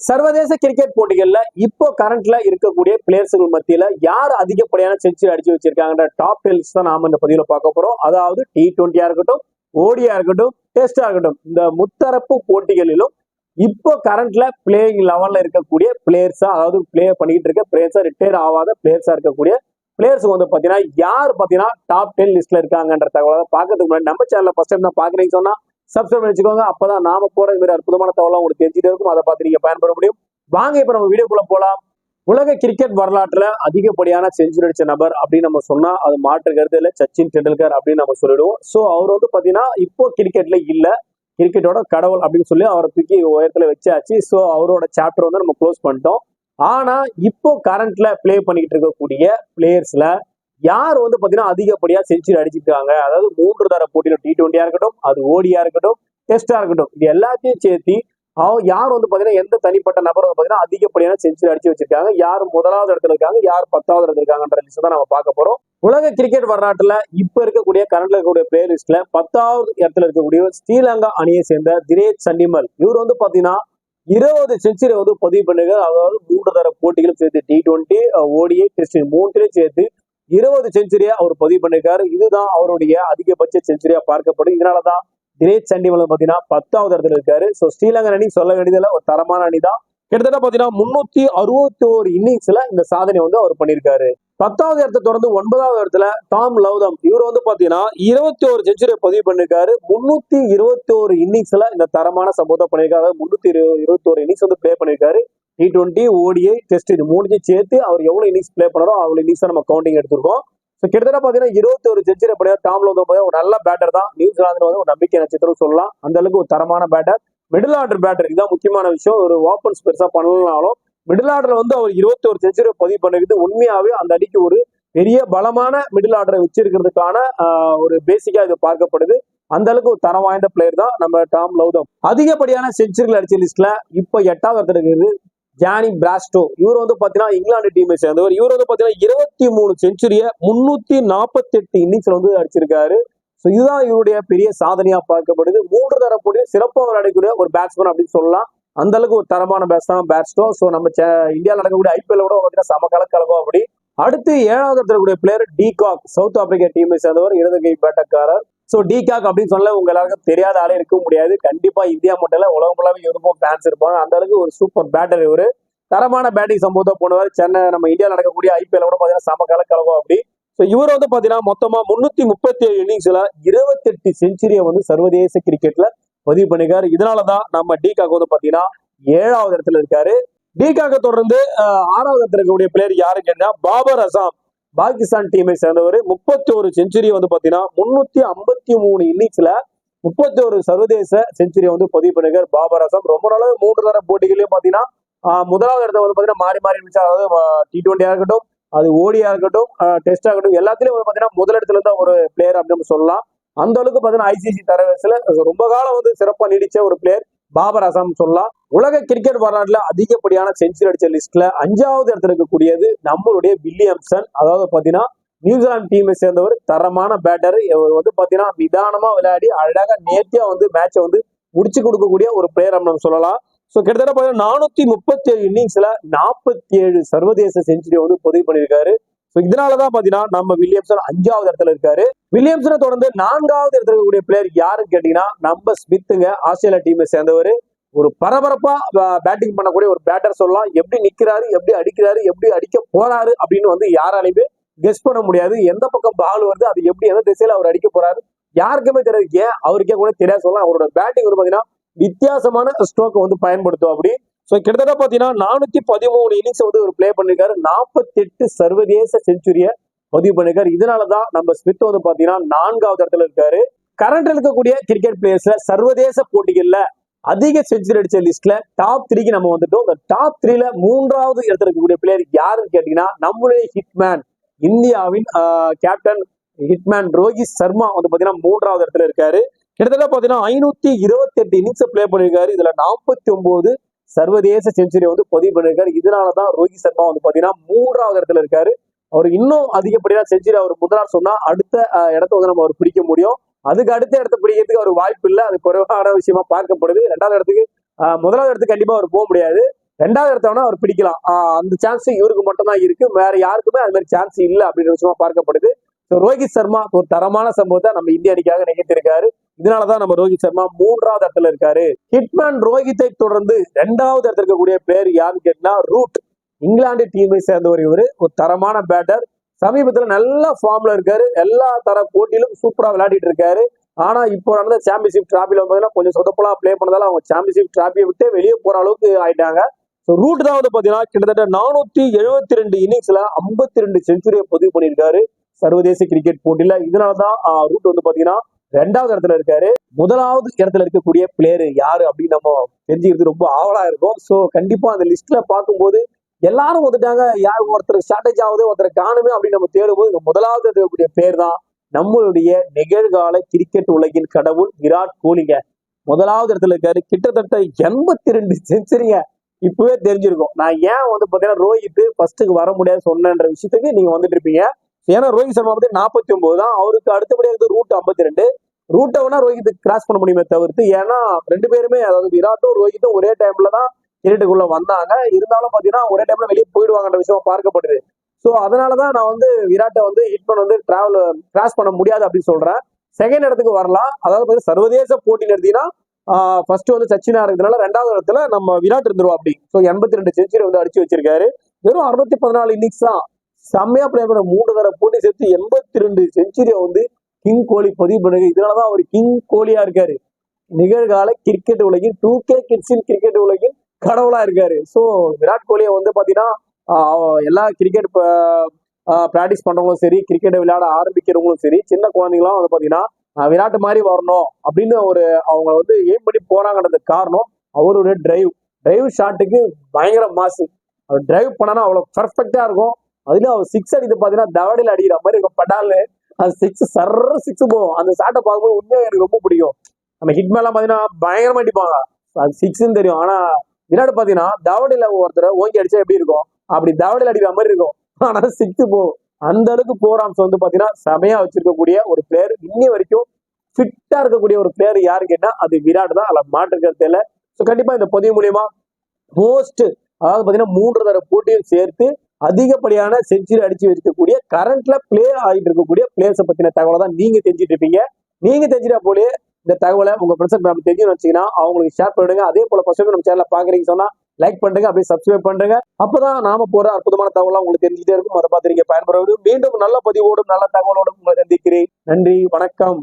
சர்வதேச கிரிக்கெட் போட்டிகள்ல இப்போ கரண்ட்ல இருக்கக்கூடிய பிளேயர்ஸுகள் மத்தியில யார் அதிகப்படியான செஞ்சுரி அடிச்சு வச்சிருக்காங்கன்ற டாப் டெல்ஸ் தான் நாம இந்த பதிவுல பார்க்க போறோம். அதாவது டி டுவெண்ட்டியா இருக்கட்டும் ஓடியா இருக்கட்டும் டெஸ்டா இருக்கட்டும் இந்த முத்தரப்பு போட்டிகளிலும் இப்போ கரண்ட்ல பிளேயிங் லெவல்ல இருக்கக்கூடிய பிளேயர்ஸா அதாவது பிளே பண்ணிட்டு இருக்க பிளேயர்ஸா ரிட்டையர் ஆகாத பிளேயர்ஸா இருக்கக்கூடிய பிளேயர்ஸுக்கு வந்து பாத்தீங்கன்னா யார் பாத்தீங்கன்னா டாப் டென் லிஸ்ட்ல இருக்காங்கன்ற தகவலை பார்க்கறதுக்கு முன்னாடி நம்ம சேனல்ல ஃபர்ஸ்ட் டைம் தான் பாக்குறீங்க சொன்னா சப்ஸ்கிரைப் பண்ணி வச்சுக்கோங்க அப்பதான் நாம போற இது மாதிரி அற்புதமான தகவலாம் உங்களுக்கு தெரிஞ்சுட்டே இருக்கும். அதை பார்த்து நீங்க பயன்பெற முடியும். வாங்க இப்ப நம்ம வீடியோக்குள்ள போலாம். உலக கிரிக்கெட் வரலாற்றுல அதிகப்படியான செஞ்சுரி அடிச்ச நபர் அப்படின்னு நம்ம சொன்னா அது மாற்று கருத்து இல்ல. சச்சின் டெண்டுல்கர் அப்படின்னு நம்ம சொல்லிடுவோம். சோ அவர் வந்து பாத்தீங்கன்னா இப்போ கிரிக்கெட்ல இல்ல. கிரிக்கெட்டோட கடவுள் அப்படின்னு சொல்லி அவரை தூக்கி உயரத்துல வச்சாச்சு. ஸோ அவரோட சாப்டர் வந்து நம்ம க்ளோஸ் பண்ணிட்டோம். ஆனா இப்போ கரண்ட்ல ப்ளே பண்ணிக்கிட்டு இருக்கக்கூடிய பிளேயர்ஸ்ல யார் வந்து பாத்தீங்கன்னா அதிகப்படியா செஞ்சுரி அடிச்சிருக்காங்க? அதாவது மூன்று தர போட்டியில டி டுவெண்ட்டியாக இருக்கட்டும் அது ஓடியா இருக்கட்டும் டெஸ்டா இருக்கட்டும் இது எல்லாத்தையும் சேர்த்து அவங்க யார் வந்து பாத்தீங்கன்னா எந்த தனிப்பட்ட நபர் வந்து பாத்தீங்கன்னா அதிகப்படியான செஞ்சுரி அடிச்சு வச்சிருக்காங்க? யார் முதலாவது இடத்துல இருக்காங்க? யார் பத்தாவது இடத்துல இருக்காங்கன்ற லிஸ்ட் தான் நம்ம பார்க்க போறோம். உலக கிரிக்கெட் வரலாற்றுல இப்ப இருக்கக்கூடிய கரண்ட்ல இருக்கக்கூடிய பிளேயர் லிஸ்ட்ல பத்தாவது இடத்துல இருக்கக்கூடிய ஸ்ரீலங்கா அணியை சேர்ந்த தினேஷ் சண்டிமல். இவர் வந்து பாத்தீங்கன்னா இருபது செஞ்சுரி வந்து பதிவு பண்ணுங்க அதாவது மூன்று தர போட்டிகளும் சேர்த்து டி டுவெண்ட்டி ஓடிஐ டெஸ்ட் மூன்றிலையும் சேர்த்து இருபது செஞ்சுரியா அவர் பதிவு பண்ணியிருக்காரு. இதுதான் அவருடைய அதிகபட்ச செஞ்சுரியா பார்க்கப்படும் இதனாலதான் தினேஷ் சண்டிமல் வந்து பாத்தீங்கன்னா பத்தாவது இடத்துல இருக்காரு. ஸோ ஸ்ரீலங்கன் அணி சொல்ல வேண்டியதுல ஒரு தரமான அணி தான் கிட்டத்தட்ட பாத்தீங்கன்னா முன்னூத்தி அறுபத்தி ஒரு இன்னிங்ஸ்ல இந்த சாதனை வந்து அவர் பண்ணியிருக்காரு. பத்தாவது இடத்தை தொடர்ந்து ஒன்பதாவது இடத்துல டாம் லவ்தம். இவர் வந்து பாத்தீங்கன்னா இருபத்தி ஒரு செஞ்சுரியை பதிவு பண்ணிருக்காரு முன்னூத்தி இருபத்தி ஒரு இன்னிங்ஸ்ல இந்த தரமான சம்பவத்தை பண்ணியிருக்காரு. முன்னூத்தி இருபத்தி ஒரு இன்னிங்ஸ் வந்து ப்ளே பண்ணிருக்காரு டி டுவெண்ட்டி ஓடிஐ டெஸ்ட் இது மூணுத்தையும் சேர்த்து அவர் எவ்வளவு இன்னிங்ஸ் ப்ளே பண்ணாரோ அவ்வளவு இன்னிங்ஸ் நம்ம கவுண்டிங் எடுத்திருக்கோம். ஸோ கிட்டத்தட்ட பார்த்தீங்கன்னா இருபத்தி ஒரு ஜட்ஜில் பண்ணியா டாம் வந்து பாத்தீங்கன்னா ஒரு நல்ல பேட்டர் தான். நியூசிலாந்து வந்து ஒரு நம்பிக்கை நட்சத்திரம் சொல்லலாம். அந்த அளவுக்கு ஒரு தரமான பேட்டர் மிடில் ஆர்டர் பேட்டர் இதுதான் முக்கியமான விஷயம். ஒரு ஓப்பன்ஸ் பெருசா பண்ணலனாலும் மிடில் ஆர்டர் வந்து அவர் இருபத்தி ஒரு செஞ்சுரி பதிவு பண்ணிருக்கு உண்மையாவே அந்த அடிக்கு ஒரு பெரிய பலமான மிடில் ஆர்டரை வச்சிருக்கிறதுக்கான ஒரு பேசிக்கா இது பார்க்கப்படுது. அந்த அளவுக்கு ஒரு தரம் வாய்ந்த பிளேயர் தான் நம்ம டாம் லவ்தம் அதிகப்படியான செஞ்சுரிகள் அடிச்ச லிஸ்ட்ல இப்ப எட்டாவது இருக்கிறது ஜானி பிராஸ்டோ. இவர் வந்து பாத்தீங்கன்னா இங்கிலாந்து டீமை சேர்ந்தவர். இவர் வந்து பாத்தீங்கன்னா இருபத்தி மூணு செஞ்சுரிய முன்னூத்தி நாற்பத்தி எட்டு இன்னிங்ஸ்ல வந்து அடிச்சிருக்காரு. ஸோ இதுதான் இவருடைய பெரிய சாதனையா பார்க்கப்படுது. மூன்று தர சிறப்பாக விளையாடக்கூடிய ஒரு பேட்ஸ்மேன் அப்படின்னு சொல்லலாம். அந்த அளவுக்கு ஒரு தரமான பேட்ஸ் தான் பேட்ஸ்டோ ஸோ நம்ம இந்தியாவில் நடக்கக்கூடிய ஐபிஎல் கூட பார்த்தீங்கன்னா சம கலக்கலகம் அப்படி. அடுத்து ஏழாவது இடத்துல கூடிய பிளேயர் டிகாக் சவுத் ஆப்பிரிக்கா டீமை சேர்ந்தவர் இடது கை பேட்டக்காரர் ஸோ டிகாக் அப்படின்னு சொல்ல உங்க எல்லாருக்கும் தெரியாத ஆளே இருக்க முடியாது. கண்டிப்பா இந்தியா மட்டும் இல்ல உலகம் ஃபுல்லாவே இவருக்கும் ஃபேன்ஸ் இருப்பாங்க. அந்த அளவுக்கு ஒரு சூப்பர் பேட்டர் இவரு. தரமான பேட்டிங் சம்பவத்தை போனவர். சென்னை நம்ம இந்தியா நடக்கக்கூடிய ஐபிஎல் கூட பார்த்தீங்கன்னா சம கலக்கலகம் அப்படி. ஸோ இவர் வந்து பாத்தீங்கன்னா மொத்தமா முன்னூத்தி முப்பத்தி ஏழு இன்னிங்ஸ்ல இருபத்தெட்டு செஞ்சுரியை வந்து சர்வதேச கிரிக்கெட்ல பதிவு பண்ணிருக்காரு இதனாலதான் நம்ம டிகாக் வந்து பாத்தீங்கன்னா ஏழாவது இடத்துல இருக்காரு. டிகாக தொடர்ந்து ஆறாவது இடத்துல இருக்கக்கூடிய பிளேயர் யாருன்னு கேட்டா பாபர் அசாம். பாகிஸ்தான் டீமை சேர்ந்தவர். முப்பத்தி ஒரு செஞ்சுரி வந்து பாத்தீங்கன்னா முன்னூத்தி ஐம்பத்தி மூணு இன்னிங்ஸ்ல முப்பத்தி ஒரு சர்வதேச செஞ்சுரியை வந்து பதிவு பண்ணிருக்காரு பாபர் அசாம். ரொம்ப நாளாக மூன்று தர போட்டிகளையும் பாத்தீங்கன்னா முதலாவது இடத்துல வந்து பாத்தீங்கன்னா மாறி மாறி இருந்துச்சு. அதாவது டி டுவெண்ட்டியா இருக்கட்டும் அது ஓடியா இருக்கட்டும் டெஸ்டாக இருக்கட்டும் எல்லாத்துலயும் வந்து பார்த்தீங்கன்னா முதல் இடத்துல ஒரு பிளேயர் அப்படின்னு சொல்லலாம். அந்த அளவுக்கு பாத்தீங்கன்னா ஐசிசி தரவரிசையில் ரொம்ப காலம் வந்து சிறப்பாக நீடிச்ச ஒரு பிளேயர் பாபர் அசாம் சொல்லலாம் உலக கிரிக்கெட் வரலாற்றுல அதிகப்படியான செஞ்சுரி அடிச்ச லிஸ்ட்ல அஞ்சாவது இடத்துல இருக்கக்கூடியது நம்மளுடைய வில்லியம்சன். அதாவது பாத்தீங்கன்னா நியூசிலாந்து டீமை சேர்ந்தவர் தரமான பேட்டர் இவர் வந்து பாத்தீங்கன்னா நிதானமா விளையாடி அழகா நேர்த்தியா வந்து மேட்சை வந்து முடிச்சு கொடுக்கக்கூடிய ஒரு பிளேயர் நம்ம சொல்லலாம். ஸோ கிட்டத்தட்ட பாத்தீங்கன்னா நானூத்தி முப்பத்தி ஏழு இன்னிங்ஸ்ல நாற்பத்தி ஏழு சர்வதேச செஞ்சுரி வந்து பதிவு பண்ணியிருக்காரு. ஸோ இதனாலதான் பாத்தீங்கன்னா நம்ம வில்லியம்சன் அஞ்சாவது இடத்துல இருக்காரு. வில்லியம்சனை தொடர்ந்து நான்காவது இடத்துல இருக்கக்கூடிய பிளேயர் யாருன்னு கேட்டீங்கன்னா நம்ம ஸ்மித்துங்க ஆஸ்திரேலியா டீமை சேர்ந்தவர். ஒரு பரபரப்பா பேட்டிங் பண்ணக்கூடிய ஒரு பேட்டர் சொல்லலாம். எப்படி நிக்கிறாரு எப்படி அடிக்கிறாரு எப்படி அடிக்க போறாரு அப்படின்னு வந்து யாராலையுமே கெஸ் பண்ண முடியாது. எந்த பக்கம் பால் வருது அது எப்படி எந்த திசையில அவர் அடிக்க போறாரு யாருக்குமே தெரியாது. ஏன்? அவருக்கே கூட தெரியாது சொல்லலாம். அவரோட பேட்டிங் வந்து பாத்தீங்கன்னா வித்தியாசமான ஸ்ட்ரோக்கை வந்து பயன்படுத்தும் அப்படி. ஸோ கிட்டத்தட்ட பார்த்தீங்கன்னா நானூற்றி பதிமூணு இன்னிங்ஸ் வந்து ஒரு ப்ளே பண்ணிருக்காரு. நாற்பத்தெட்டு சர்வதேச செஞ்சுரியை பதிவு பண்ணிருக்கார். இதனால தான் நம்ம ஸ்மித் வந்து பார்த்தீங்கன்னா நான்காவது இடத்துல இருக்காரு. கரண்ட் இருக்கக்கூடிய கிரிக்கெட் பிளேயர்ஸ்ல சர்வதேச போட்டிகளில் அதிக செஞ்சுரி அடிச்ச லிஸ்ட்ல டாப் த்ரீக்கு நம்ம வந்துட்டோம். இந்த டாப் த்ரீல மூன்றாவது இடத்துல இருக்கக்கூடிய பிளேயர் யாருன்னு கேட்டீங்கன்னா நம்மளுடைய ஹிட்மேன் இந்தியாவின் கேப்டன் ஹிட்மேன் ரோஹித் சர்மா வந்து பாத்தீங்கன்னா மூன்றாவது இடத்துல இருக்காரு. கிட்டத்தட்ட பாத்தீங்கன்னா ஐநூத்தி இருபத்தி எட்டு இன்னிங்ஸ் பிளே பண்ணியிருக்காரு இதுல நாற்பத்தி ஒன்பது சர்வதேச செஞ்சுரி வந்து பதிவு பண்ணிருக்காரு. இதனாலதான் ரோஹித் சர்மா வந்து பாத்தீங்கன்னா மூன்றாவது இடத்துல இருக்காரு. அவர் இன்னும் அதிகப்படியான செஞ்சுரி அவர் முதலாளர் சொன்னா அடுத்த இடத்த வந்து நம்ம அவர் பிடிக்க முடியும். அதுக்கு அடுத்த இடத்த பிடிக்கிறதுக்கு அவர் வாய்ப்பு இல்லை. அது குறைவான விஷயமா பார்க்கப்படுது. ரெண்டாவது இடத்துக்கு முதலாவது இடத்துக்கு கண்டிப்பா அவர் போக முடியாது. ரெண்டாவது இடத்தவனா அவர் பிடிக்கலாம். ஆஹ் அந்த சான்ஸ் இவருக்கு மட்டும்தான் இருக்கு. வேற யாருக்குமே அது மாதிரி சான்ஸ் இல்லை அப்படின்ற விஷயமா பார்க்கப்படுது. ஸோ ரோஹித் சர்மா ஒரு தரமான சம்பவத்தை நம்ம இந்திய அணிக்காக நிகழ்த்திருக்காரு இதனாலதான் நம்ம ரோஹித் சர்மா மூன்றாவது இடத்துல இருக்காரு. ஹிட்மேன் ரோஹித்தை தொடர்ந்து ரெண்டாவது இடத்துல இருக்கக்கூடிய பேர் யாருன்னு கேட்டா ரூட் இங்கிலாந்து டீமை சேர்ந்தவர் இவர். ஒரு தரமான பேட்டர் சமீபத்தில் நல்ல ஃபார்ம்ல இருக்காரு. எல்லா தர போட்டியிலும் சூப்பரா விளையாடிட்டு இருக்காரு. ஆனா இப்போ நடந்த சாம்பியன்ஷிப் டிராபில பார்த்தீங்கன்னா கொஞ்சம் சொதப்பலா பிளே பண்ணதால அவங்க சாம்பியன்ஷிப் டிராபியை விட்டு வெளியே போற அளவுக்கு ஆயிட்டாங்க. ஸோ ரூட் தான் வந்து பாத்தீங்கன்னா கிட்டத்தட்ட நானூத்தி எழுபத்தி ரெண்டு இன்னிங்ஸ்ல ஐம்பத்தி ரெண்டு செஞ்சுரியை பதிவு பண்ணியிருக்காரு. சர்வதேச கிரிக்கெட் போட்டியில. இதனாலதான் ரூட் வந்து பாத்தீங்கன்னா ரெண்டாவது இடத்துல இருக்காரு. முதலாவது இடத்துல இருக்கக்கூடிய பிளேயர் யாரு அப்படின்னு நம்ம தெரிஞ்சுக்கிறது ரொம்ப ஆவலா இருக்கும். ஸோ கண்டிப்பா அந்த லிஸ்ட்ல பார்க்கும்போது எல்லாரும் வந்துட்டாங்க. யார் ஒருத்தர் ஸ்ட்ராட்டஜி ஆகுது ஒருத்தர் காணுமே அப்படின்னு நம்ம தேடும்போது இந்த முதலாவது இருக்கக்கூடிய பேர் தான் நம்மளுடைய நிகழ்கால கிரிக்கெட் உலகின் கடவுள் விராட் கோலிங்க. முதலாவது இடத்துல இருக்காரு. கிட்டத்தட்ட எண்பத்தி ரெண்டு செஞ்சுரிங்க இப்பவே தெரிஞ்சிருக்கும். நான் ஏன் வந்து பாத்தீங்கன்னா ரோஹித் ஃபர்ஸ்ட்டுக்கு வர முடியாது சொன்னன்ற விஷயத்துக்கு நீங்க வந்துட்டு இருப்பீங்க. ஏன்னா ரோஹித் சர்மா வந்து நாற்பத்தி ஒன்பது தான். அவருக்கு அடுத்தபடியாக வந்து ரூட் ஐம்பத்தி ரெண்டு ரூட்டை வேணா ரோஹித் கிராஸ் பண்ண முடியுமே தவிர்த்து ஏன்னா ரெண்டு பேருமே அதாவது விராட்டும் ரோஹித்தும் ஒரே டைம்ல தான் கிரிக்கெட்டுக்குள்ள வந்தாங்க. இருந்தாலும் பாத்தீங்கன்னா ஒரே டைம்ல வெளியே போயிடுவாங்கன்ற விஷயம் பார்க்கப்படுது. ஸோ அதனாலதான் நான் வந்து விராட்டை வந்து ஹிட்மன் வந்து டிராவல் கிராஸ் பண்ண முடியாது அப்படின்னு சொல்றேன். செகண்ட் இடத்துக்கு வரலாம். அதாவது சர்வதேச போட்டின்னு எடுத்தீங்கன்னா ஃபர்ஸ்ட் வந்து சச்சினா இருக்கிறதுனால ரெண்டாவது இடத்துல நம்ம விராட் இருந்துருவோம் அப்படி ஸோ எண்பத்தி ரெண்டு செஞ்சுரி வந்து அடிச்சு வச்சிருக்காரு. வெறும் அறுநூத்தி பதினாலு இன்னிங்ஸ் தான். செம்மையா பிளே பண்ண மூணு தர போட்டி சேர்த்து எண்பத்தி ரெண்டு செஞ்சுரியை வந்து கிங் கோலி பதிவு பண்ணுங்க. இதனாலதான் அவர் கிங் கோலியா இருக்காரு. நிகழ்கால கிரிக்கெட் உலகின் டூ கே கிட்ஸின் கிரிக்கெட் உலகின் கடவுளா இருக்காரு. ஸோ விராட் கோலியை வந்து பாத்தீங்கன்னா எல்லா கிரிக்கெட் ப்ராக்டிஸ் பண்றவங்களும் சரி கிரிக்கெட்டை விளையாட ஆரம்பிக்கிறவங்களும் சரி சின்ன குழந்தைங்களாம் வந்து பாத்தீங்கன்னா விராட்டு மாதிரி வரணும் அப்படின்னு ஒரு அவங்க வந்து எய்ம் பண்ணி போறாங்கன்றதுக்கு காரணம் அவருடைய டிரைவ் டிரைவ் ஷாட்டுக்கு பயங்கர மாசு அவர் டிரைவ் பண்ணனா அவ்வளவு பர்ஃபெக்டா இருக்கும். அதுலயும் அவர் சிக்ஸ் அடித்து பாத்தீங்கன்னா தவடையில் அடிக்கிற மாதிரி இருக்கும். படாலு அது சிக்ஸ் சர்ற சிக்ஸ் போகும். அந்த ஷாட்டை பார்க்கும்போது உண்மையாக எனக்கு ரொம்ப பிடிக்கும். நம்ம ஹிட் மேலாம் பாத்தீங்கன்னா பயங்கரமா அடிப்பாங்க. அது சிக்ஸ்ன்னு தெரியும். ஆனா விராட் பாத்தீங்கன்னா தவடையில ஒருத்தர் ஓங்கி அடிச்சா எப்படி இருக்கும்? அப்படி தவடையில் அடிக்கிற மாதிரி இருக்கும். ஆனா சிக்ஸ் போகும். அந்த அளவுக்கு போராம்ஸ் வந்து பாத்தீங்கன்னா செமையா வச்சிருக்கக்கூடிய ஒரு பிளேயர் இன்னி வரைக்கும் ஃபிட்டா இருக்கக்கூடிய ஒரு பிளேயர் யாரு கேட்டா அது விராட் தான். அதுல மாற்றுக்கிறது இல்லை. ஸோ கண்டிப்பா இந்த பதிவு மூலியமா மோஸ்ட் அதாவது பாத்தீங்கன்னா மூன்று தர போட்டியும் சேர்த்து அதிகப்படியான செஞ்சுரி அடிச்சு வச்சுக்கக்கூடிய கரண்ட்ல பிளே ஆகிட்டு இருக்கக்கூடிய பிளேயர்ஸை பத்தின தகவலை தான் நீங்க தெரிஞ்சுட்டு இருப்பீங்க. நீங்க தெரிஞ்சிட்டா போலே இந்த தகவலை உங்க ஃப்ரெண்ட்ஸ் நம்ம தெரிஞ்சுன்னு வச்சீங்கன்னா அவங்களுக்கு ஷேர் பண்ணுங்க. அதே போல ஃபர்ஸ்ட் நம்ம சேனல பாக்குறீங்க சொன்னா லைக் பண்ணுங்க அப்படியே சப்ஸ்கிரைப் பண்ணுங்க. அப்பதான் நாம போற அற்புதமான தகவலாம் உங்களுக்கு தெரிஞ்சுட்டே இருக்கும். அதை பார்த்து நீங்க பயன்படுவது மீண்டும் நல்ல பதிவோடும் நல்ல தகவலோடும் உங்களை சந்திக்கிறேன். நன்றி வணக்கம்.